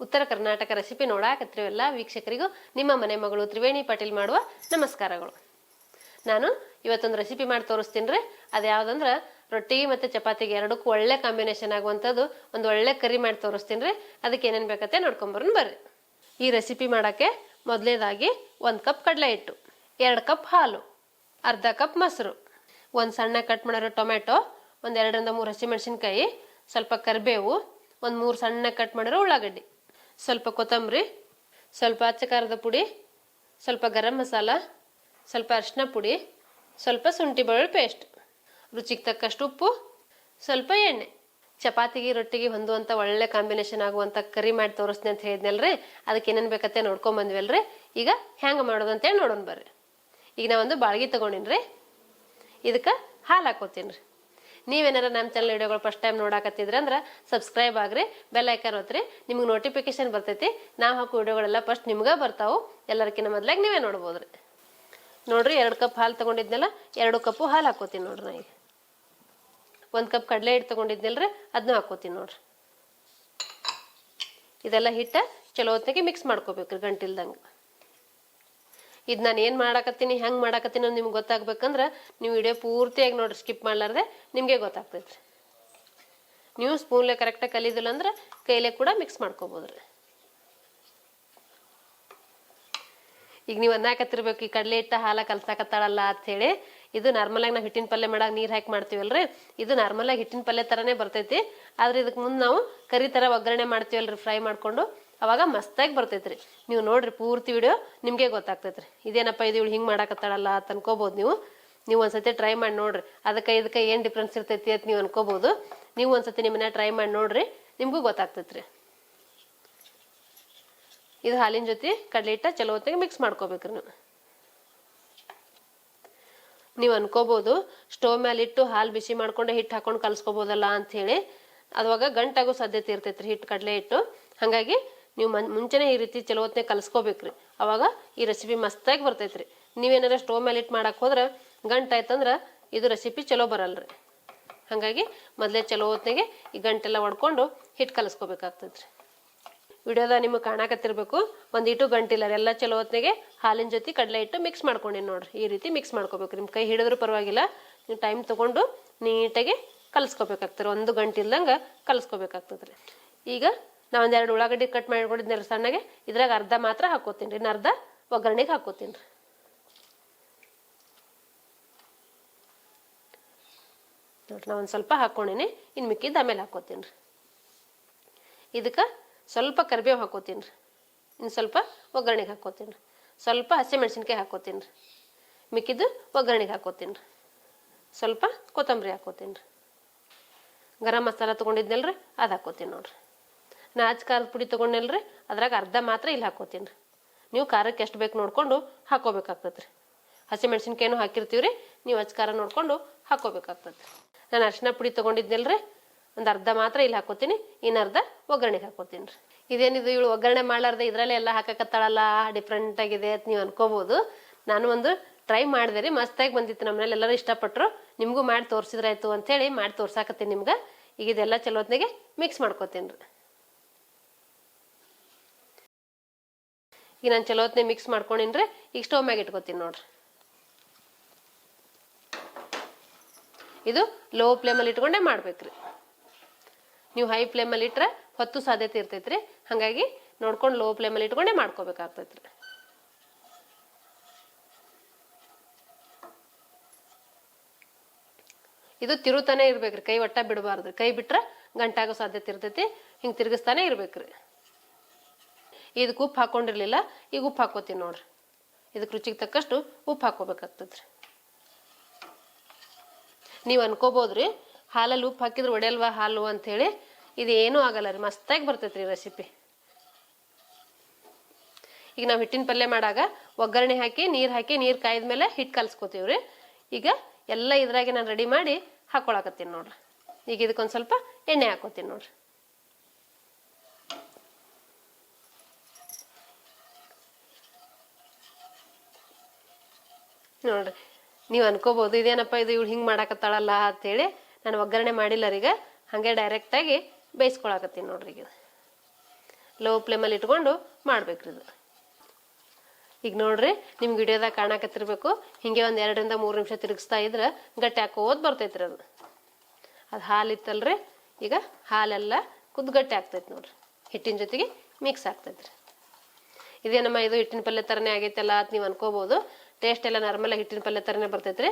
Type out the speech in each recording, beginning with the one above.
ಉತ್ತರ ಕರ್ನಾಟಕ ರೆಸಿಪಿ ನೋಡಾಕತ್ತಿರೋ ಎಲ್ಲ ವೀಕ್ಷಕರಿಗೂ ನಿಮ್ಮ ಮನೆ ಮಗಳು ತ್ರಿವೇಣಿ ಪಾಟೀಲ್ ಮಾಡುವ ನಮಸ್ಕಾರಗಳು. ನಾನು ಇವತ್ತೊಂದು ರೆಸಿಪಿ ಮಾಡಿ ತೋರಿಸ್ತೀನಿ ರೀ. ಅದು ಯಾವುದಂದ್ರೆ ರೊಟ್ಟಿ ಮತ್ತು ಚಪಾತಿಗೆ ಎರಡಕ್ಕೂ ಒಳ್ಳೆ ಕಾಂಬಿನೇಷನ್ ಆಗುವಂಥದ್ದು ಒಂದು ಒಳ್ಳೆ ಕರಿ ಮಾಡಿ ತೋರಿಸ್ತೀನಿ ರೀ. ಅದಕ್ಕೆ ಏನೇನು ಬೇಕತ್ತೆ ನೋಡ್ಕೊಂಬರ್ನು ಬರ್ರಿ. ಈ ರೆಸಿಪಿ ಮಾಡೋಕ್ಕೆ ಮೊದಲೇದಾಗಿ ಒಂದು ಕಪ್ ಕಡಲೆ ಹಿಟ್ಟು, ಎರಡು ಕಪ್ ಹಾಲು, ಅರ್ಧ ಕಪ್ ಮೊಸರು, ಒಂದು ಸಣ್ಣ ಕಟ್ ಮಾಡಿರೋ ಟೊಮೆಟೊ ಒಂದು ಎರಡರಿಂದ ಮೂರು ಹಸಿಮೆಣಸಿನ್ಕಾಯಿ, ಸ್ವಲ್ಪ ಕರಿಬೇವು, ಒಂದು ಮೂರು ಸಣ್ಣ ಕಟ್ ಮಾಡಿರೋ ಉಳ್ಳಾಗಡ್ಡಿ. ಸ್ವಲ್ಪ ಕೊತ್ತಂಬರಿ, ಸ್ವಲ್ಪ ಅಚ್ಚ ಖಾರದ ಪುಡಿ, ಸ್ವಲ್ಪ ಗರಂ ಮಸಾಲ, ಸ್ವಲ್ಪ ಅರಿಶಿನ ಪುಡಿ, ಸ್ವಲ್ಪ ಶುಂಠಿ ಬೆಳ್ಳುಳ್ಳಿ ಪೇಸ್ಟ್. ರುಚಿಗೆ ತಕ್ಕಷ್ಟು ಉಪ್ಪು, ಸ್ವಲ್ಪ ಎಣ್ಣೆ. ಚಪಾತಿಗೆ, ರೊಟ್ಟಿಗೆ ಹೊಂದುವಂಥ ಒಳ್ಳೆ ಕಾಂಬಿನೇಷನ್ ಆಗುವಂಥ ಕರಿ ಮಾಡಿ ತೋರಿಸ್ತೀನಿ ಅಂತ ಹೇಳಿದ್ನಲ್ರಿ? ಅದಕ್ಕೆ ಏನೇನು ಬೇಕತ್ತೆ ನೋಡ್ಕೊಂಡ್ ಬಂದ್ವಲ್ರಿ? ಈಗ ಹ್ಯಾಂಗೆ ಮಾಡೋದು ಅಂತೇಳಿ ನೋಡೋಣ ಬರ್ರಿ. ಈಗ ನಾ ಒಂದು ತೊಗೊಂಡಿನಿ ತಗೊಂಡಿನ್ರಿ. ಇದಕ್ಕೆ ಹಾಲು ಹಾಕೋತೀನಿ ರೀ ನೀವೇನಾರ ನಮ್ಮ ಚಾನಲ್ ವಿಡಿಯೋಗಳು ಫಸ್ಟ್ ಟೈಮ್ ನೋಡಾಕತ್ತಿದ್ರೆ ಅಂದ್ರೆ ಸಬ್ಸ್ಕ್ರೈಬ್ ಆಗ್ರಿ ಬೆಲ್ ಐಕನ್ ಒತ್ತಿರಿ ನಿಮ್ಗೆ ನೋಟಿಫಿಕೇಶನ್ ಬರ್ತೈತಿ. ನಾವು ಹಾಕೋ ವಿಡಿಯೋಗಳೆಲ್ಲ ಫಸ್ಟ್ ನಿಮ್ಗೆ ಬರ್ತಾವೆ. ಎಲ್ಲರಿಗಿಂತ ಮೊದ್ಲಾಗಿ ನೀವೇ ನೋಡ್ಬೋದ್ರಿ. ನೋಡ್ರಿ, ಎರಡು ಕಪ್ ಹಾಲು ತೊಗೊಂಡಿದ್ನಲ್ಲ, ಎರಡು ಕಪ್ಪು ಹಾಲು ಹಾಕೋತೀನಿ ನೋಡ್ರಿ ನಾ ಈಗ ಒಂದು ಕಪ್ ಕಡಲೆ ಹಿಟ್ಟು ತಗೊಂಡಿದ್ನಲ್ರಿ ಅದನ್ನೂ ಹಾಕೋತೀನಿ ನೋಡ್ರಿ. ಇದೆಲ್ಲ ಹಿಟ್ಟು ಚಲೋ ಹೊತ್ತಿಗೆ ಮಿಕ್ಸ್ ಮಾಡ್ಕೋಬೇಕ್ರಿ ಗಂಟಿಲ್ದಂಗೆ. ಇದು ನಾನು ಏನು ಮಾಡಾಕತ್ತೀನಿ, ಹೆಂಗೆ ಮಾಡಾಕತ್ತೀನಿ ಅಂತ ನಿಮ್ಗೆ ಗೊತ್ತಾಗ್ಬೇಕಂದ್ರೆ ನೀವು ವಿಡಿಯೋ ಪೂರ್ತಿಯಾಗಿ ನೋಡ್ರಿ, ಸ್ಕಿಪ್ ಮಾಡ್ಲಾರ್ದೆ ನಿಮಗೆ ಗೊತ್ತಾಗ್ತೈತ್ರಿ. ನೀವು ಸ್ಪೂನ್ಲೆ ಕರೆಕ್ಟಾಗಿ ಕಲಿದಿಲ್ಲ ಅಂದ್ರೆ ಕೈಲೇ ಕೂಡ ಮಿಕ್ಸ್ ಮಾಡ್ಕೋಬೋದ್ರಿ. ಈಗ ನೀವು ಅನ್ನಾಕತ್ತಿರ್ಬೇಕು, ಈ ಕಡಲೆ ಹಿಟ್ಟ ಹಾಲ ಕಲ್ಸಾಕತ್ತಾಳಲ್ಲ ಹೇಳಿ ಇದು ನಾರ್ಮಲಾಗಿ ನಾವು ಹಿಟ್ಟಿನ ಪಲ್ಯ ಮಾಡಾಗ ನೀರು ಹಾಕಿ ಮಾಡ್ತೀವಲ್ರಿ, ಇದು ನಾರ್ಮಲಾಗಿ ಹಿಟ್ಟಿನ ಪಲ್ಯ ಥರನೇ ಬರ್ತೈತಿ, ಆದ್ರೆ ಇದಕ್ಕೆ ಮುಂದೆ ನಾವು ಕರಿ ಥರ ಒಗ್ಗರಣೆ ಮಾಡ್ತೀವಲ್ರಿ ಫ್ರೈ ಮಾಡ್ಕೊಂಡು ಅವಾಗ ಮಸ್ತಾಗಿ ಬರ್ತೈತ್ರಿ. ನೀವು ನೋಡ್ರಿ ಪೂರ್ತಿ ವಿಡಿಯೋ ನಿಮಗೆ ಗೊತ್ತಾಗ್ತೈತ್ರಿ. ಇದೇನಪ್ಪ ಇದು ಇವಳು ಹಿಂಗೆ ಮಾಡಾಕತ್ತಾಳಲ್ಲ ಅಂತ ಅನ್ಕೋಬೋದು ನೀವು. ನೀವು ಒಂದ್ಸತಿ ಟ್ರೈ ಮಾಡಿ ನೋಡ್ರಿ. ಅದಕ್ಕೆ ಇದಕ್ಕೆ ಏನು ಡಿಫ್ರೆನ್ಸ್ ಇರ್ತೈತಿ ಅಂತ ನೀವು ಅನ್ಕೋಬೋದು. ನೀವು ಒಂದ್ಸತಿ ನಿಮ್ಮನ್ನ ಟ್ರೈ ಮಾಡಿ ನೋಡ್ರಿ, ನಿಮಗೂ ಗೊತ್ತಾಗ್ತೈತ್ರಿ. ಇದು ಹಾಲಿನ ಜೊತೆ ಕಡಲೆ ಹಿಟ್ಟ ಚಲೋ ಹೊತ್ತಿಗೆ ಮಿಕ್ಸ್ ಮಾಡ್ಕೋಬೇಕ್ರಿ ನೀವು. ನೀವು ಅನ್ಕೋಬೋದು ಸ್ಟೋವ್ ಮೇಲೆ ಇಟ್ಟು ಹಾಲು ಬಿಸಿ ಮಾಡ್ಕೊಂಡು ಹಿಟ್ಟು ಹಾಕೊಂಡು ಕಲ್ಸ್ಕೊಬೋದಲ್ಲ ಹೇಳಿ, ಅದವಾಗ ಗಂಟಾಗೋ ಸಾಧ್ಯತೆ ಇರ್ತೈತ್ರಿ ಹಿಟ್ಟು ಕಡಲೆ ಹಿಟ್ಟು. ಹಾಗಾಗಿ ನೀವು ಮನ್, ಮುಂಚೆನೇ ಈ ರೀತಿ ಚಲೋ ಹೊತ್ತೇ ಕಲಿಸ್ಕೋಬೇಕು ರೀ ಅವಾಗ ಈ ರೆಸಿಪಿ ಮಸ್ತಾಗಿ ಬರ್ತೈತ್ರಿ. ನೀವೇನಾರ ಸ್ಟೋವ್ ಮೇಲೆ ಇಟ್ಟು ಮಾಡಕ್ಕೆ ಹೋದ್ರೆ ಗಂಟಾಯ್ತಂದ್ರೆ ಇದು ರೆಸಿಪಿ ಚಲೋ ಬರಲ್ರಿ. ಹಾಗಾಗಿ ಮೊದಲೇ ಚಲೋ ಹೊತ್ತಿಗೆ ಈ ಗಂಟೆಲ್ಲ ಒಡ್ಕೊಂಡು ಹಿಟ್ಟು ಕಲಿಸ್ಕೋಬೇಕಾಗ್ತೈತ್ರಿ. ವಿಡಿಯೋದ ನಿಮಗೆ ಕಾಣಕತ್ತಿರ್ಬೇಕು. ಒಂದು ಇಟ್ಟು ಗಂಟಿಲ್ಲ ಎಲ್ಲ ಚಲೋ ಹೊತ್ತಿಗೆ ಹಾಲಿನ ಜೊತೆ ಕಡಲೆ ಹಿಟ್ಟು ಮಿಕ್ಸ್ ಮಾಡ್ಕೊಂಡಿನಿ ನೋಡ್ರಿ. ಈ ರೀತಿ ಮಿಕ್ಸ್ ಮಾಡ್ಕೋಬೇಕು ನಿಮ್ಮ ಕೈ ಹಿಡಿದ್ರೂ ಪರವಾಗಿಲ್ಲ. ನೀವು ಟೈಮ್ ತೊಗೊಂಡು ನೀಟಾಗಿ ಕಲಿಸ್ಕೋಬೇಕಾಗ್ತದೆ ಒಂದು ಗಂಟೆ ಇಲ್ದಂಗೆ ಈಗ ನಾ ಒಂದೆರಡು ಉಳ್ಳಾಗಡ್ಡಿ ಕಟ್ ಮಾಡ್ಕೊಂಡಿದ್ದೆ ಸಣ್ಣಗೆ, ಇದ್ರಾಗ ಅರ್ಧ ಮಾತ್ರ ಹಾಕೋತೀನಿ ರೀ. ಅರ್ಧ ಒಗ್ಗರಣೆಗೆ ಹಾಕೋತೀನಿ ರೀ. ನೋಡ್ರಿ ನಾ ಒಂದು ಸ್ವಲ್ಪ ಹಾಕೊಂಡಿನಿ ಇನ್ನು ಮಿಕ್ಕಿದ್ದು ಆಮೇಲೆ ಹಾಕೋತೀನಿ ರೀ. ಇದಕ್ಕೆ ಸ್ವಲ್ಪ ಕರಿಬೇವು ಹಾಕೋತೀನಿ ರೀ. ಇನ್ನು ಸ್ವಲ್ಪ ಒಗ್ಗರಣೆಗೆ ಹಾಕೋತೀನಿ ರೀ. ಸ್ವಲ್ಪ ಹಸಿಮೆಣ್ಸಿನ್ಕಾಯಿ ಹಾಕೋತೀನಿ ರೀ. ಮಿಕ್ಕಿದ್ದು ಒಗ್ಗರಣೆಗೆ ಹಾಕೋತೀನಿ ರೀ. ಸ್ವಲ್ಪ ಕೊತ್ತಂಬರಿ ಹಾಕೋತೀನಿ ರೀ. ಗರಂ ಮಸಾಲ ತೊಗೊಂಡಿದ್ನಲ್ರಿ ಅದು ಹಾಕೋತೀನಿ ನೋಡ್ರಿ. ನಾ ಅಚ್ಚ ಖಾರದ ಪುಡಿ ತೊಗೊಂಡೆಲ್ರಿ ಅದ್ರಾಗ ಅರ್ಧ ಮಾತ್ರ ಇಲ್ಲಿ ಹಾಕೋತೀನಿ ರೀ ನೀವು ಖಾರಕ್ಕೆ ಎಷ್ಟು ಬೇಕು ನೋಡಿಕೊಂಡು ಹಾಕೋಬೇಕಾಗ್ತದೆ ರೀ ಹಸಿಮೆಣ್ಸಿನ್ಕಾಯಿನೂ ಹಾಕಿರ್ತೀವಿ ರೀ ನೀವು ಅಚ್ಚ ಖಾರ ನೋಡ್ಕೊಂಡು ಹಾಕೋಬೇಕಾಗ್ತದೆ ನಾನು ಅರ್ಶಿನ ಪುಡಿ ತೊಗೊಂಡಿದ್ನಲ್ರಿ, ಒಂದು ಅರ್ಧ ಮಾತ್ರ ಇಲ್ಲಿ ಹಾಕೋತೀನಿ ಇನ್ನರ್ಧ ಒಗ್ಗರಣೆಗೆ ಹಾಕೋತೀನಿ ರೀ ಇದೇನಿದು ಇವಳು ಒಗ್ಗರಣೆ ಮಾಡ್ಲಾರ್ದೆ ಇದರಲ್ಲೇ ಎಲ್ಲ ಹಾಕಕತ್ತಾಳಲ್ಲ ಡಿಫ್ರೆಂಟ್ ಆಗಿದೆ ಅಂತ ನೀವು ಅನ್ಕೋಬೋದು. ನಾನು ಒಂದು ಟ್ರೈ ಮಾಡಿದೆ ರೀ, ಮಸ್ತಾಗಿ ಬಂದಿತ್ತು ನಮ್ಮ ಮನೇಲಿ ಎಲ್ಲರೂ ಇಷ್ಟಪಟ್ಟರು ನಿಮಗೂ ಮಾಡಿ ತೋರಿಸಿದ್ರಾಯ್ತು ಅಂಥೇಳಿ ಮಾಡಿ ತೋರ್ಸಾಕತ್ತೀನಿ ನಿಮ್ಗೆ. ಈಗ ಇದೆಲ್ಲ ಚಲೋತ್ನಾಗೆ ಮಿಕ್ಸ್ ಮಾಡ್ಕೋತೀನಿ ರೀ ಈಗ ನಾನು ಚಲೋ ಹೊತ್ತಿನ ಮಿಕ್ಸ್ ಮಾಡ್ಕೊಂಡಿನ್ರಿ, ಈಗ ಸ್ಟವ್ ಮ್ಯಾಗ ಇಟ್ಕೋತೀನಿ ನೋಡ್ರಿ. ಇದು ಲೋ ಫ್ಲೇಮಲ್ಲಿ ಇಟ್ಕೊಂಡೇ ಮಾಡ್ಬೇಕ್ರಿ. ನೀವು ಹೈ ಫ್ಲೇಮಲ್ಲಿ ಇಟ್ರೆ ಹೊತ್ತು ಸಾಧ್ಯತೆ ಇರ್ತೈತ್ರಿ. ಹಾಗಾಗಿ ನೋಡ್ಕೊಂಡು ಲೋ ಫ್ಲೇಮಲ್ಲಿ ಇಟ್ಕೊಂಡೇ ಮಾಡ್ಕೋಬೇಕಾಗ್ತೈತ್ರಿ. ಇದು ತಿರುತಾನೆ ಇರ್ಬೇಕ್ರಿ, ಕೈ ಒಟ್ಟ ಬಿಡಬಾರ್ದು. ಕೈ ಬಿಟ್ರೆ ಗಂಟಾಗೋ ಸಾಧ್ಯತೆ ಇರ್ತೈತಿ, ಹಿಂಗೆ ತಿರುಗಿಸ್ತಾನೆ ಇರ್ಬೇಕ್ರಿ. ಇದಕ್ಕೆ ಉಪ್ಪು ಹಾಕೊಂಡಿರಲಿಲ್ಲ, ಈಗ ಉಪ್ಪು ಹಾಕೋತೀನಿ ನೋಡ್ರಿ. ಇದಕ್ಕೆ ರುಚಿಗೆ ತಕ್ಕಷ್ಟು ಉಪ್ಪು ಹಾಕೋಬೇಕಾಗ್ತದ್ರಿ. ನೀವು ಅನ್ಕೋಬೋದ್ರಿ, ಹಾಲಲ್ಲಿ ಉಪ್ಪು ಹಾಕಿದ್ರೆ ಒಡೆಯಲ್ವಾ ಹಾಲು ಅಂಥೇಳಿ ಇದು ಏನೂ ಆಗಲ್ಲ ರೀ, ಮಸ್ತಾಗಿ ಬರ್ತೈತ್ರಿ ರೆಸಿಪಿ ಈಗ ನಾವು ಹಿಟ್ಟಿನ ಪಲ್ಯ ಮಾಡಾಗ ಒಗ್ಗರಣೆ ಹಾಕಿ, ನೀರು ಹಾಕಿ, ನೀರು ಕಾಯ್ದ ಮೇಲೆ ಹಿಟ್ಟು ಕಲ್ಸ್ಕೊತೀವಿ ರೀ ಈಗ ಎಲ್ಲ ಇದ್ರಾಗೆ ನಾನು ರೆಡಿ ಮಾಡಿ ಹಾಕೊಳಕತ್ತೀನಿ ನೋಡ್ರಿ. ಈಗ ಇದಕ್ಕೊಂದು ಸ್ವಲ್ಪ ಎಣ್ಣೆ ಹಾಕೋತೀನಿ ನೋಡ್ರಿ. ನೋಡ್ರಿ. ನೀವು ಅನ್ಕೋಬೋದು, ಇದೇನಪ್ಪ ಇದು ಇವ್ಳು ಹಿಂಗೆ ಮಾಡಾಕತ್ತಾಳಲ್ಲ ಅಂತೇಳಿ ನಾನು ಒಗ್ಗರಣೆ ಮಾಡಿಲ್ಲ ರೀ ಈಗ. ಹಾಗೆ ಡೈರೆಕ್ಟಾಗಿ ಬೇಯಿಸ್ಕೊಳಕತ್ತೀನಿ ನೋಡ್ರಿ ಈಗ ಲೋ ಫ್ಲೇಮಲ್ಲಿ ಇಟ್ಕೊಂಡು ಮಾಡ್ಬೇಕ್ರಿ ಇದು. ಈಗ ನೋಡ್ರಿ ನಿಮ್ಗೆ ವಿಡಿಯೋದಾಗ ಕಾಣಕತ್ತಿರ್ಬೇಕು. ಹಿಂಗೆ ಒಂದು ಎರಡರಿಂದ ಮೂರು ನಿಮಿಷ ತಿರುಗಿಸ್ತಾ ಇದ್ರೆ ಗಟ್ಟಿ ಹಾಕೋದ್ ಬರ್ತೈತ್ರಿ ಅದು. ಅದು ಹಾಲು ಇತ್ತಲ್ರಿ, ಈಗ ಹಾಲೆಲ್ಲ ಕುದ್ದು ಗಟ್ಟಿ ಆಗ್ತೈತೆ ನೋಡ್ರಿ. ಹಿಟ್ಟಿನ ಜೊತೆಗೆ ಮಿಕ್ಸ್ ಆಗ್ತೈತ್ರಿ. ಇದೇನಮ್ಮ ಇದು ಹಿಟ್ಟಿನ ಪಲ್ಯ ಥರನೇ ಆಗೈತಲ್ಲ ಅಂತ ನೀವು ಅನ್ಕೋಬೋದು. ಟೇಸ್ಟ್ ಎಲ್ಲ ನಾರ್ಮಲ್ ಹಿಟ್ಟಿನ ಪಲ್ಯ ಥರನೇ ಬರ್ತೈತ್ರಿ.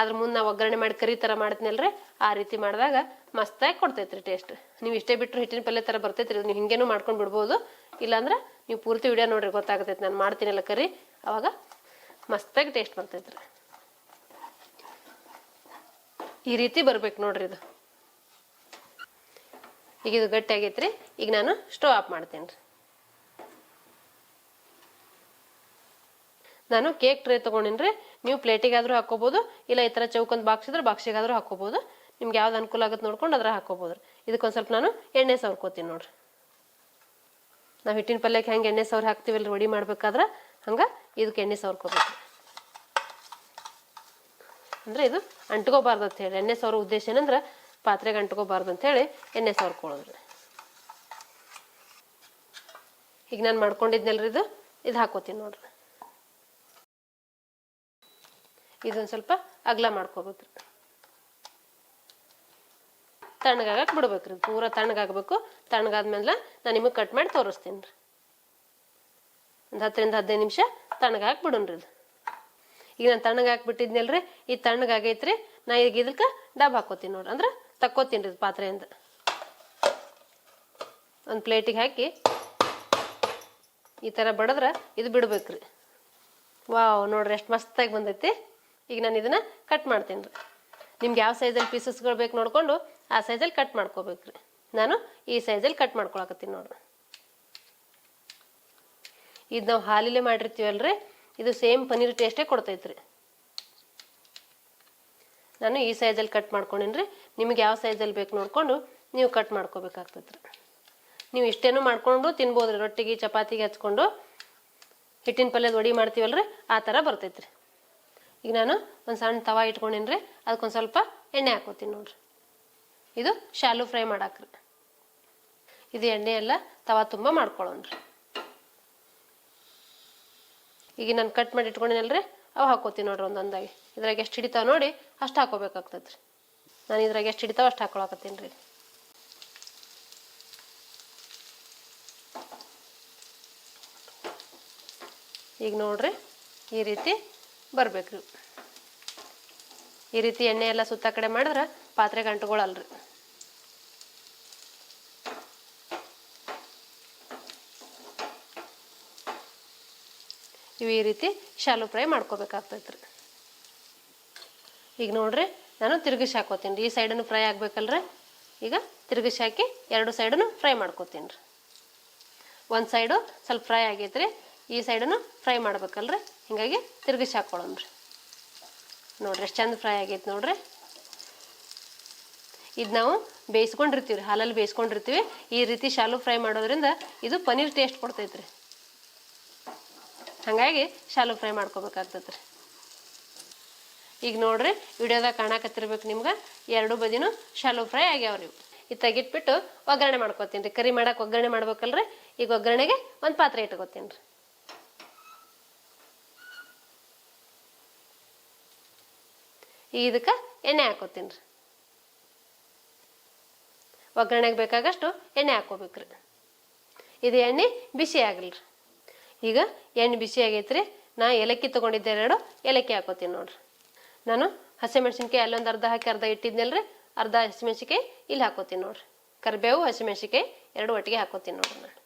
ಅದ್ರ ಮುಂದೆ ನಾವು ಒಗ್ಗರಣೆ ಮಾಡಿ ಕರಿ ಥರ ಮಾಡಿದ್ನಲ್ರಿ ಆ ರೀತಿ ಮಾಡಿದಾಗ ಮಸ್ತಾಗಿ ಕೊಡ್ತೈತ್ರಿ ಟೇಸ್ಟ್ ನೀವು ಇಷ್ಟೇ ಬಿಟ್ಟರು ಹಿಟ್ಟಿನ ಪಲ್ಯ ಥರ ಬರ್ತೈತ್ರಿ. ನೀವು ಹಿಂಗೇನು ಮಾಡ್ಕೊಂಡು ಬಿಡ್ಬೋದು. ಇಲ್ಲಾಂದ್ರೆ ನೀವು ಪೂರ್ತಿ ವಿಡಿಯೋ ನೋಡ್ರಿ, ಗೊತ್ತಾಗತೈತೆ ನಾನು ಮಾಡ್ತೀನಲ್ಲ ಕರಿ. ಅವಾಗ ಮಸ್ತಾಗಿ ಟೇಸ್ಟ್ ಬರ್ತೈತ್ರಿ. ಈ ರೀತಿ ಬರ್ಬೇಕು ನೋಡ್ರಿ ಇದು. ಈಗ ಇದು ಗಟ್ಟಿ ಆಗೈತ್ರಿ. ಈಗ ನಾನು ಸ್ಟೋವ್ ಆಫ್ ಮಾಡ್ತೇನೆ ರೀ ನಾನು ಕೇಕ್ ಟ್ರೇ ತೊಗೊಂಡಿನ್ರಿ. ನೀವು ಪ್ಲೇಟಿಗಾದ್ರೂ ಹಾಕೋಬಹುದು ಇಲ್ಲ ಈ ಥರ ಚೌಕಂದು ಬಾಕ್ಸ್ ಇದ್ರೆ ಬಾಕ್ಸಿಗಾದ್ರೂ ಹಾಕೋಬಹುದು ನಿಮ್ಗೆ ಯಾವ್ದು ಅನುಕೂಲ ಆಗುತ್ತೆ ನೋಡ್ಕೊಂಡು ಅದ್ರ ಹಾಕೋಬಹುದು ಇದಕ್ಕೊಂದು ಸ್ವಲ್ಪ ನಾನು ಎಣ್ಣೆ ಸವರ್ಕೋತೀನಿ ನೋಡ್ರಿ. ನಾವು ಹಿಟ್ಟಿನ ಪಲ್ಯಕ್ಕೆ ಹೆಂಗೆ ಎಣ್ಣೆ ಸವರ್ ಹಾಕ್ತೀವಲ್ಲ ರೆಡಿ ಮಾಡ್ಬೇಕಾದ್ರೆ ಹಂಗೆ ಇದಕ್ಕೆ ಎಣ್ಣೆ ಸವರ್ಕೋಬೇಕು ಅಂದ್ರೆ ಇದು ಅಂಟ್ಕೋಬಾರ್ದು ಅಂತ ಹೇಳಿ. ಎಣ್ಣೆ ಸವರ ಉದ್ದೇಶ ಏನಂದ್ರೆ ಪಾತ್ರೆಗೆ ಅಂಟ್ಕೋಬಾರ್ದು ಅಂತ ಹೇಳಿ ಎಣ್ಣೆ ಸವರ್ಕೊಳ್ಳೋದ್ರಿ ಈಗ ನಾನು ಮಾಡ್ಕೊಂಡಿದ್ನಲ್ರಿ ಇದು ಇದು ಹಾಕೋತೀನಿ ನೋಡ್ರಿ. ಇದೊಂದು ಸ್ವಲ್ಪ ಅಗಲ ಮಾಡ್ಕೋಬೇಕ್ರಿ. ತಣ್ಣಗಾಗಕ್ಕೆ ಬಿಡ್ಬೇಕ್ರಿ, ಪೂರ ತಣ್ಣಗಾಗಬೇಕು. ತಣ್ಣಗಾದ್ಮೇಲೆ ನಾನು ನಿಮಗೆ ಕಟ್ ಮಾಡಿ ತೋರಿಸ್ತೀನಿ ರೀ. ಒಂದು ಹತ್ತರಿಂದ ಹದಿನೈದು ನಿಮಿಷ ತಣ್ಣಗಾಕಿ ಬಿಡೋಣ್ರಿ ಇದು. ಈಗ ನಾನು ತಣ್ಣಗೆ ರೀ ಈ ತಣ್ಣಗಾಗೈತ್ರಿ, ನಾ ಈಗ ಇದಕ್ಕೆ ಡಬ್ ಹಾಕೋತೀನಿ ನೋಡ್ರಿ, ಅಂದ್ರೆ ತಕ್ಕೋತೀನಿ ರೀ ಪಾತ್ರೆಯಿಂದ. ಒಂದು ಪ್ಲೇಟಿಗೆ ಹಾಕಿ ಈ ಥರ ಬಡದ್ರೆ ಇದು ಬಿಡ್ಬೇಕ್ರಿ. ವಾವ್, ನೋಡ್ರಿ ಎಷ್ಟು ಮಸ್ತಾಗಿ ಬಂದೈತಿ. ಈಗ ನಾನು ಇದನ್ನ ಕಟ್ ಮಾಡ್ತೀನಿ ರೀ. ನಿಮ್ಗೆ ಯಾವ ಸೈಜಲ್ಲಿ ಪೀಸಸ್ಗಳು ಬೇಕು ನೋಡಿಕೊಂಡು ಆ ಸೈಜಲ್ಲಿ ಕಟ್ ಮಾಡ್ಕೋಬೇಕ್ರಿ ನಾನು ಈ ಸೈಜಲ್ಲಿ ಕಟ್ ಮಾಡ್ಕೊಳಕತ್ತೀನಿ ನೋಡ್ರಿ. ಇದು ನಾವು ಹಾಲಿಲೆ ಮಾಡಿರ್ತೀವಲ್ರಿ, ಇದು ಸೇಮ್ ಪನ್ನೀರ್ ಟೇಸ್ಟೇ ಕೊಡ್ತೈತ್ರಿ. ನಾನು ಈ ಸೈಜಲ್ಲಿ ಕಟ್ ಮಾಡ್ಕೊಂಡಿನ್ರಿ ನಿಮ್ಗೆ ಯಾವ ಸೈಜಲ್ಲಿ ಬೇಕು ನೋಡಿಕೊಂಡು ನೀವು ಕಟ್ ಮಾಡ್ಕೋಬೇಕಾಗ್ತೈತ್ರಿ. ನೀವು ಇಷ್ಟೇನು ಮಾಡ್ಕೊಂಡು ತಿನ್ಬೋದ್ರಿ. ರೊಟ್ಟಿಗೆ, ಚಪಾತಿಗೆ ಹಚ್ಕೊಂಡು ಹಿಟ್ಟಿನ ಪಲ್ಯದ ಒಡಿ ಮಾಡ್ತೀವಲ್ರಿ, ಆ ಥರ ಬರ್ತೈತ್ರಿ. ಈಗ ನಾನು ಒಂದು ಸಣ್ಣ ತವ ಇಟ್ಕೊಂಡಿನ್ರಿ, ಅದಕ್ಕೊಂದು ಸ್ವಲ್ಪ ಎಣ್ಣೆ ಹಾಕೋತೀನಿ ನೋಡ್ರಿ. ಇದು ಶಾಲು ಫ್ರೈ ಮಾಡಾಕ್ರಿ. ಇದು ಎಣ್ಣೆ ಎಲ್ಲ ತವ ತುಂಬ ಮಾಡ್ಕೊಳ್ಳೋಣ್ರಿ ಈಗ ನಾನು ಕಟ್ ಮಾಡಿ ಇಟ್ಕೊಂಡಿನಲ್ರಿ, ಅವು ಹಾಕೋತೀನಿ ನೋಡ್ರಿ ಒಂದೊಂದಾಗಿ. ಇದ್ರಾಗ ಎಷ್ಟು ಹಿಡಿತಾವ ನೋಡಿ, ಅಷ್ಟು ಹಾಕೋಬೇಕಾಗ್ತದ್ರಿ. ನಾನು ಇದ್ರಾಗ ಎಷ್ಟು ಹಿಡಿತಾವ ಅಷ್ಟು ಹಾಕೊಳಕತ್ತೀನಿ ರೀ. ಈಗ ನೋಡ್ರಿ, ಈ ರೀತಿ ಬರ್ಬೇಕ್ರಿ ಈ ರೀತಿ ಎಣ್ಣೆ ಎಲ್ಲ ಸುತ್ತ ಕಡೆ ಮಾಡಿದ್ರೆ ಪಾತ್ರೆಗೆ ಅಂಟ್ಕೊಳಲ್ರಿ ಇವು ಈ ರೀತಿ ಶಾಲು ಫ್ರೈ ಮಾಡ್ಕೋಬೇಕಾಗ್ತೈತ್ರಿ. ಈಗ ನೋಡ್ರಿ, ನಾನು ತಿರುಗಿಸಿ ಹಾಕೋತೀನಿ ರೀ. ಈ ಸೈಡನ್ನು ಫ್ರೈ ಆಗ್ಬೇಕಲ್ರಿ. ಈಗ ತಿರುಗಿಸಿ ಹಾಕಿ ಎರಡು ಸೈಡನ್ನು ಫ್ರೈ ಮಾಡ್ಕೋತೀನಿ ರೀ. ಒಂದು ಸೈಡು ಸ್ವಲ್ಪ ಫ್ರೈ ಆಗೈತ್ರಿ, ಈ ಸೈಡನ್ನು ಫ್ರೈ ಮಾಡ್ಬೇಕಲ್ರಿ. ಹಿಂಗಾಗಿ ತಿರುಗಿಸಿ ಹಾಕ್ಕೊಳ್ಳೋಣ್ರಿ ನೋಡ್ರಿ ಎಷ್ಟು ಚಂದ ಫ್ರೈ ಆಗೈತೆ ನೋಡ್ರಿ. ಇದು ನಾವು ಬೇಯಿಸ್ಕೊಂಡಿರ್ತೀವಿ ರೀ ಹಾಲಲ್ಲಿ ಬೇಯಿಸ್ಕೊಂಡಿರ್ತೀವಿ. ಈ ರೀತಿ ಶಾಲು ಫ್ರೈ ಮಾಡೋದ್ರಿಂದ ಇದು ಪನೀರ್ ಟೇಸ್ಟ್ ಕೊಡ್ತೈತೆ ರೀ ಹಾಗಾಗಿ ಶಾಲು ಫ್ರೈ ಮಾಡ್ಕೋಬೇಕಾಗ್ತೈತೆ ರೀ ಈಗ ನೋಡ್ರಿ ವಿಡಿಯೋದಾಗ ಕಾಣಕತ್ತಿರ್ಬೇಕು ನಿಮ್ಗೆ, ಎರಡು ಬದಿನೂ ಶಾಲು ಫ್ರೈ ಆಗ್ಯಾವ್ರಿ ಇವು. ಇದು ತೆಗಿಟ್ಬಿಟ್ಟು ಒಗ್ಗರಣೆ ಮಾಡ್ಕೋತೀನಿ ರೀ. ಕರಿ ಮಾಡೋಕೆ ಒಗ್ಗರಣೆ ಮಾಡ್ಬೇಕಲ್ರಿ? ಈಗ ಒಗ್ಗರಣೆಗೆ ಒಂದು ಪಾತ್ರೆ ಇಟ್ಕೋತೀನಿ ರೀ. ಇದಕ್ಕೆ ಎಣ್ಣೆ ಹಾಕೋತೀನಿ ರೀ. ಒಗ್ಗರಣೆಗೆ ಬೇಕಾಗಷ್ಟು ಎಣ್ಣೆ ಹಾಕೋಬೇಕ್ರಿ. ಇದು ಎಣ್ಣೆ ಬಿಸಿ ಆಗಲ್ರಿ. ಈಗ ಎಣ್ಣೆ ಬಿಸಿ ಆಗೈತ್ರಿ. ನಾ ಏಲಕ್ಕಿ ತೊಗೊಂಡಿದ್ದೆ ಎರಡು, ಏಲಕ್ಕಿ ಹಾಕೋತೀನಿ ನೋಡ್ರಿ. ನಾನು ಹಸಿಮೆಣ್ಸಿನ್ಕಾಯಿ ಅಲ್ಲೊಂದು ಅರ್ಧ ಹಾಕಿ ಅರ್ಧ ಇಟ್ಟಿದ್ನಲ್ರಿ. ಅರ್ಧ ಹಸಿಮೆಣ್ಸಿನ್ಕಾಯಿ ಇಲ್ಲಿ ಹಾಕೋತೀನಿ ನೋಡ್ರಿ. ಕರಿಬೇವು, ಹಸಿಮೆಣ್ಸಿನ್ಕಾಯಿ ಎರಡು ಒಟ್ಟಿಗೆ ಹಾಕೋತೀನಿ ನೋಡ್ರಿ ನಾನು.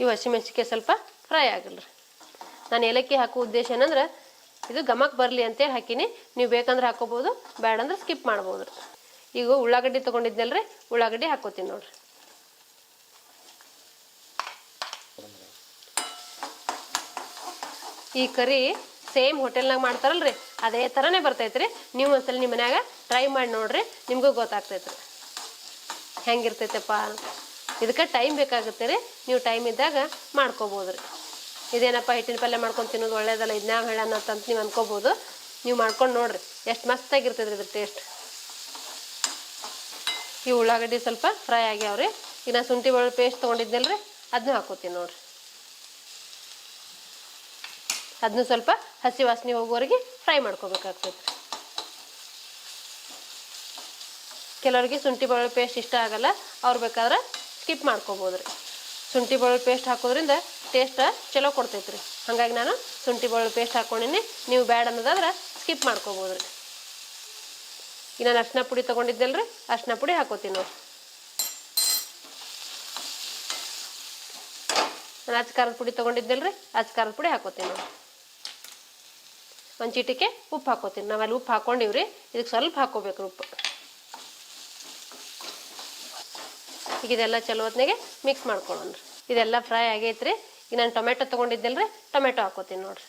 ಇವು ಹಸಿಮೆಣ್ಸಿಕಾಯಿ ಸ್ವಲ್ಪ ಫ್ರೈ ಆಗಲ್ರಿ. ನಾನು ಏಲಕ್ಕಿ ಹಾಕೋ ಉದ್ದೇಶ ಏನಂದ್ರೆ, ಇದು ಗಮಕ್ ಬರಲಿ ಅಂತೇಳಿ ಹಾಕಿನಿ. ನೀವು ಬೇಕಂದ್ರೆ ಹಾಕೋಬೋದು ಬೇಡ ಅಂದ್ರೆ ಸ್ಕಿಪ್ ಮಾಡ್ಬೋದು ರೀ ಈಗ ಉಳ್ಳಾಗಡ್ಡಿ ತೊಗೊಂಡಿದ್ನಲ್ರಿ, ಉಳ್ಳಾಗಡ್ಡಿ ಹಾಕೋತೀನಿ ನೋಡ್ರಿ. ಈ ಕರಿ ಸೇಮ್ ಹೋಟೆಲ್ನಾಗ ಮಾಡ್ತಾರಲ್ರಿ, ಅದೇ ಥರನೇ ಬರ್ತೈತ್ರಿ. ನೀವು ಒಂದ್ಸಲ ನಿಮ್ಮ ಮನ್ಯಾಗ ಟ್ರೈ ಮಾಡಿ ನೋಡ್ರಿ, ನಿಮಗೂ ಗೊತ್ತಾಗ್ತೈತ್ರಿ. ಹೆಂಗಿರ್ತೈತಪ್ಪ ಇದಕ್ಕೆ ಟೈಮ್ ಬೇಕಾಗುತ್ತೆ ರೀ. ನೀವು ಟೈಮ್ ಇದ್ದಾಗ ಮಾಡ್ಕೋಬೋದು ರೀ. ಇದೇನಪ್ಪ ಹಿಟ್ಟಿನ ಪಲ್ಯ ಮಾಡ್ಕೊಂಡು ತಿನ್ನೋದು ಒಳ್ಳೇದಲ್ಲ ಇದನ್ನ ಹೇಳೋಣ ಅಂತಂತ ನೀವು ಅನ್ಕೋಬೋದು. ನೀವು ಮಾಡ್ಕೊಂಡು ನೋಡ್ರಿ, ಎಷ್ಟು ಮಸ್ತಾಗಿರ್ತದೆ ಇದ್ರ ಟೇಸ್ಟ್ ಈ ಉಳ್ಳಾಗಡ್ಡಿ ಸ್ವಲ್ಪ ಫ್ರೈ ಆಗ್ಯಾವ್ರಿ. ಈಗ ನಾನು ಶುಂಠಿ ಬೆಳ್ಳುಳ್ಳಿ ಪೇಸ್ಟ್ ತೊಗೊಂಡಿದ್ನಲ್ಲ ರೀ ಅದನ್ನ ಹಾಕೋತೀನಿ ನೋಡ್ರಿ. ಅದನ್ನು ಸ್ವಲ್ಪ ಹಸಿ ವಾಸನೆ ಹೋಗೋವರೆಗೆ ಫ್ರೈ ಮಾಡ್ಕೋಬೇಕಾಗ್ತದೆ ಕೆಲವರಿಗೆ ಶುಂಠಿ ಬೆಳ್ಳುಳ್ಳಿ ಪೇಸ್ಟ್ ಇಷ್ಟ ಆಗಲ್ಲ, ಅವ್ರು ಬೇಕಾದ್ರೆ ಸ್ಕಿಪ್ ಮಾಡ್ಕೋಬೋದು ರೀ ಶುಂಠಿ ಬೆಳ್ಳುಳ್ಳಿ ಪೇಸ್ಟ್ ಹಾಕೋದ್ರಿಂದ ಟೇಸ್ಟ್ ಚಲೋ ಕೊಡ್ತೈತೆ ರೀ ಹಾಗಾಗಿ ನಾನು ಶುಂಠಿ ಬೆಳ್ಳುಳ್ಳಿ ಪೇಸ್ಟ್ ಹಾಕ್ಕೊಂಡಿನಿ ನೀವು ಬ್ಯಾಡ ಅನ್ನೋದಾದ್ರೆ ಸ್ಕಿಪ್ ಮಾಡ್ಕೋಬೋದು. ರೀ ಈಗ ನಾನು ಅರ್ಶಿನ ಪುಡಿ ತೊಗೊಂಡಿದ್ದೆಲ್ರಿ, ಅರ್ಶಿನ ಪುಡಿ ಹಾಕೋತೀನಿ ನಾವು ನಾನು ಅಚ್ಚ ಖಾರದ ಪುಡಿ ತೊಗೊಂಡಿದ್ದೆಲ್ರಿ, ಅಚ್ಚ ಖಾರದ ಪುಡಿ ಹಾಕೋತೀನಿ ನಾವು ಒಂದು ಚೀಟಿಕೆ ಉಪ್ಪು ಹಾಕೋತೀನಿ. ನಾವಲ್ಲಿ ಉಪ್ಪು ಹಾಕೊಂಡಿವ್ರಿ, ಇದಕ್ಕೆ ಸ್ವಲ್ಪ ಹಾಕೋಬೇಕು ಉಪ್ಪು. ಈಗ ಇದೆಲ್ಲ ಚಲೋ ಮಿಕ್ಸ್ ಮಾಡ್ಕೊಳ್ಳೋಣ್ರಿ ಇದೆಲ್ಲ ಫ್ರೈ ಆಗೈತ್ರಿ. ಈಗ ನಾನು ಟೊಮೆಟೊ ತೊಗೊಂಡಿದ್ದೆಲ್ರಿ ಟೊಮೆಟೊ ಹಾಕೋತೀನಿ ನೋಡ್ರಿ.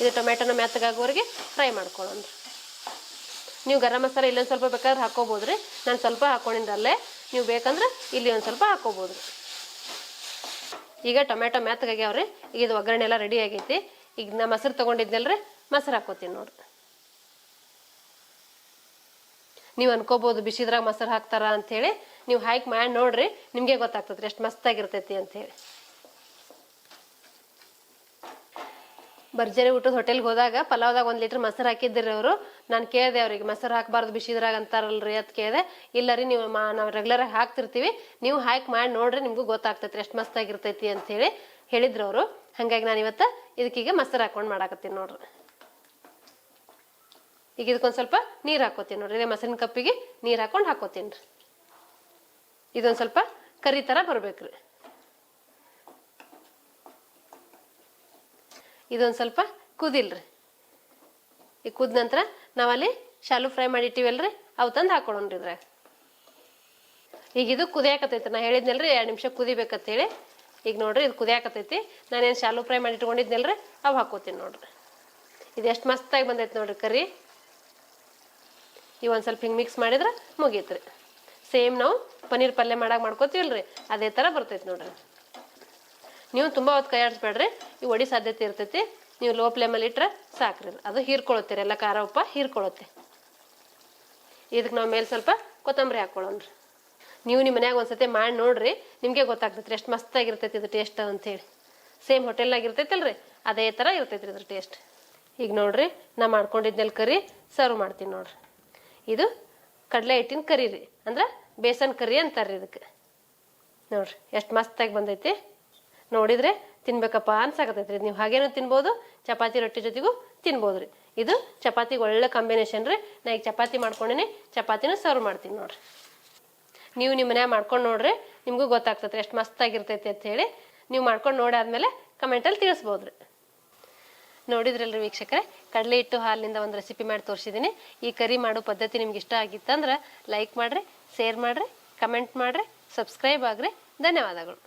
ಇದು ಟೊಮೆಟೊನ ಮೆತ್ತಗಾಗೋರಿಗೆ ಫ್ರೈ ಮಾಡ್ಕೊಳ್ಳೋಣ್ರಿ ನೀವು ಗರಂ ಮಸಾಲ ಇಲ್ಲೊಂದು ಸ್ವಲ್ಪ ಬೇಕಾದ್ರೆ ಹಾಕೋಬೋದು ರೀ. ನಾನು ಸ್ವಲ್ಪ ಹಾಕೊಂಡಿದ್ದಲ್ಲೇ ನೀವು ಬೇಕಂದ್ರೆ ಇಲ್ಲಿ ಒಂದು ಸ್ವಲ್ಪ ಹಾಕೋಬೋದು ರೀ. ಈಗ ಟೊಮೆಟೊ ಮೆತ್ತಗಾಗ್ಯಾವ್ರಿ. ಈಗ ಇದು ಒಗ್ಗರಣೆ ಎಲ್ಲ ರೆಡಿ ಆಗೈತಿ. ಈಗ ನಾ ಮೊಸರು ತೊಗೊಂಡಿದ್ನಲ್ರಿ ಮೊಸರು ಹಾಕೋತೀನಿ ನೋಡ್ರಿ. ನೀವು ಅನ್ಕೋಬೋದು ಬಿಸಿದ್ರಾಗ ಮೊಸರು ಹಾಕ್ತಾರ ಅಂಥೇಳಿ ನೀವು ಹಾಕಿ ಮಾಡಿ ನೋಡ್ರಿ, ನಿಮಗೆ ಗೊತ್ತಾಗ್ತದ್ರಿ ಎಷ್ಟು ಮಸ್ತಾಗಿರ್ತೈತಿ ಅಂಥೇಳಿ ಭರ್ಜರಿ ಊಟದ ಹೋಟೆಲ್ಗೆ ಹೋದಾಗ ಪಲಾವ್ದಾಗ ಒಂದು ಲೀಟ್ರ್ ಮೊಸರು ಹಾಕಿದ್ರಿ ಅವರು. ನಾನು ಕೇಳಿದೆ ಅವ್ರಿಗೆ, ಮೊಸರು ಹಾಕಬಾರ್ದು ಬಿಸಿದ್ರಾಗ ಅಂತಾರಲ್ರಿ ಅದು ಕೇಳಿದೆ. ಇಲ್ಲ ರೀ, ನೀವು ಮಾ ನಾವು ರೆಗ್ಯುಲರಾಗಿ ಹಾಕ್ತಿರ್ತೀವಿ. ನೀವು ಹಾಕಿ ಮಾಡಿ ನೋಡ್ರಿ, ನಿಮಗೂ ಗೊತ್ತಾಗ್ತೈತಿ ಎಷ್ಟು ಮಸ್ತಾಗಿರ್ತೈತಿ ಅಂಥೇಳಿ ಹೇಳಿದ್ರು ಅವರು. ಹಾಗಾಗಿ ನಾನು ಇವತ್ತು ಇದಕ್ಕೀಗ ಮೊಸರು ಹಾಕೊಂಡು ಮಾಡಾಕತ್ತೀನಿ ನೋಡ್ರಿ. ಈಗ ಇದಕ್ಕೊಂದು ಸ್ವಲ್ಪ ನೀರು ಹಾಕೋತೀನಿ ನೋಡ್ರಿ. ಇದೇ ಮೊಸರಿನ ಕಪ್ಪಿಗೆ ನೀರು ಹಾಕೊಂಡು ಹಾಕೋತೀನಿ ರೀ. ಇದೊಂದು ಸ್ವಲ್ಪ ಕರಿ ಥರ ಬರ್ಬೇಕ್ರಿ. ಇದೊಂದು ಸ್ವಲ್ಪ ಕುದಿಲ್ರಿ. ಈಗ ಕುದ ನಂತರ ನಾವಲ್ಲಿ ಶಾಲು ಫ್ರೈ ಮಾಡಿ ಇಟ್ಟಿವಲ್ರಿ, ಅವು ತಂದು ಹಾಕೊಳ್ಳೋಣ್ರಿ ಇದ್ರಾಗ. ಈಗ ಇದು ಕುದಿಯಾಕತೈತಿ ನಾ ಹೇಳಿದ್ನಲ್ರಿ, ಎರಡು ನಿಮಿಷ ಕುದಿಬೇಕಂತೇಳಿ. ಈಗ ನೋಡ್ರಿ, ಇದು ಕುದಿಯಾಕತೈತಿ ನಾನೇನು ಶಾಲು ಫ್ರೈ ಮಾಡಿ ಇಟ್ಕೊಂಡಿದ್ನಲ್ರಿ, ಅವು ಹಾಕೋತೀನಿ ನೋಡ್ರಿ. ಇದು ಎಷ್ಟು ಮಸ್ತಾಗಿ ಬಂದೈತೆ ನೋಡ್ರಿ ಕರಿ. ಇವು ಒಂದು ಸ್ವಲ್ಪ ಹಿಂಗೆ ಮಿಕ್ಸ್ ಮಾಡಿದ್ರೆ ಮುಗೀತು ರೀ ಸೇಮ್ ನಾವು ಪನ್ನೀರ್ ಪಲ್ಯ ಮಾಡಾಗ ಮಾಡ್ಕೋತೀವಲ್ರಿ ಅದೇ ಥರ ಬರ್ತೈತೆ ನೋಡ್ರಿ. ನೀವು ತುಂಬ ಹೊತ್ತು ಕೈ ಆಡಿಸ್ಬೇಡ್ರಿ. ಈ ಒಡಿ ಸಾಧ್ಯತೆ ಇರ್ತೈತಿ. ನೀವು ಲೋ ಫ್ಲೇಮಲ್ಲಿ ಇಟ್ಟರೆ ಸಾಕ್ರಿ. ಅದು. ಅದು ಹೀರ್ಕೊಳುತ್ತೆ ಎಲ್ಲ ಖಾರ, ಉಪ್ಪ ಹೀರ್ಕೊಳತ್ತೆ. ಇದಕ್ಕೆ ನಾವು ಮೇಲೆ ಸ್ವಲ್ಪ ಕೊತ್ತಂಬರಿ ಹಾಕ್ಕೊಳ್ಳೋಣ್ರಿ ನೀವು ನಿಮ್ಮ ಮನ್ಯಾಗ ಒಂದ್ಸತಿ ಮಾಡಿ ನೋಡ್ರಿ. ನಿಮಗೆ ಗೊತ್ತಾಗ್ತೈತಿ ರೀ ಎಷ್ಟು ಮಸ್ತಾಗಿರ್ತೈತಿ ಇದು ಟೇಸ್ಟ್ ಅಂತೇಳಿ ಸೇಮ್ ಹೋಟೆಲ್ನಾಗ ರೀ ಅದೇ ಥರ ಇರ್ತೈತಿ ರೀ ಇದ್ರ ಟೇಸ್ಟ್ ಈಗ ನೋಡ್ರಿ, ನಾ ಮಾಡ್ಕೊಂಡಿದ್ದೆಲ್ಲ ಕರಿ ಸರ್ವ್ ಮಾಡ್ತೀನಿ ನೋಡ್ರಿ. ಇದು ಕಡಲೆ ಹಿಟ್ಟಿನ ಕರಿ ರೀ. ಅಂದ್ರೆ ಬೇಸನ್ ಕರಿ ಅಂತಾರೆ ಇದಕ್ಕೆ. ನೋಡ್ರಿ, ಎಷ್ಟು ಮಸ್ತಾಗಿ ಬಂದೈತಿ. ನೋಡಿದ್ರೆ ತಿನ್ಬೇಕಪ್ಪ ಅನ್ಸಾಕತೈತಿ ರೀ ನೀವು ಹಾಗೇನೂ ತಿನ್ಬೋದು, ಚಪಾತಿ ರೊಟ್ಟಿ ಜೊತೆಗೂ ತಿನ್ಬೋದು ರೀ. ಇದು ಚಪಾತಿಗೆ ಒಳ್ಳೆ ಕಾಂಬಿನೇಷನ್ ರೀ. ನಾ ಈಗ ಚಪಾತಿ ಮಾಡ್ಕೊಂಡಿನಿ, ಚಪಾತಿನೂ ಸರ್ವ್ ಮಾಡ್ತೀನಿ ನೋಡ್ರಿ. ನೀವು ನಿಮ್ಮ ಮನ್ಯಾಗ ಮಾಡ್ಕೊಂಡು ನೋಡ್ರಿ, ನಿಮಗೂ ಗೊತ್ತಾಗ್ತೈತೆ ಎಷ್ಟು ಮಸ್ತಾಗಿರ್ತೈತಿ ಅಂತ ಹೇಳಿ. ನೀವು ಮಾಡ್ಕೊಂಡು ನೋಡಿ ಆದ್ಮೇಲೆ ಕಮೆಂಟಲ್ಲಿ ತಿಳಿಸ್ಬೋದು ರೀ ನೋಡಿದ್ರಲ್ರಿ ವೀಕ್ಷಕರೇ ಕಡಲೆ ಹಿಟ್ಟು ಹಾಲಿನಿಂದ ಒಂದು ರೆಸಿಪಿ ಮಾಡಿ ತೋರಿಸಿದ್ದೀನಿ ಈ ಕರಿ ಮಾಡೋ ಪದ್ಧತಿ ನಿಮ್ಗೆ ಇಷ್ಟ ಆಗಿತ್ತಂದ್ರೆ ಲೈಕ್ ಮಾಡಿರಿ ಶೇರ್ ಮಾಡಿರಿ ಕಮೆಂಟ್ ಮಾಡಿರಿ ಸಬ್ಸ್ಕ್ರೈಬ್ ಆಗ್ರಿ. ಧನ್ಯವಾದಗಳು.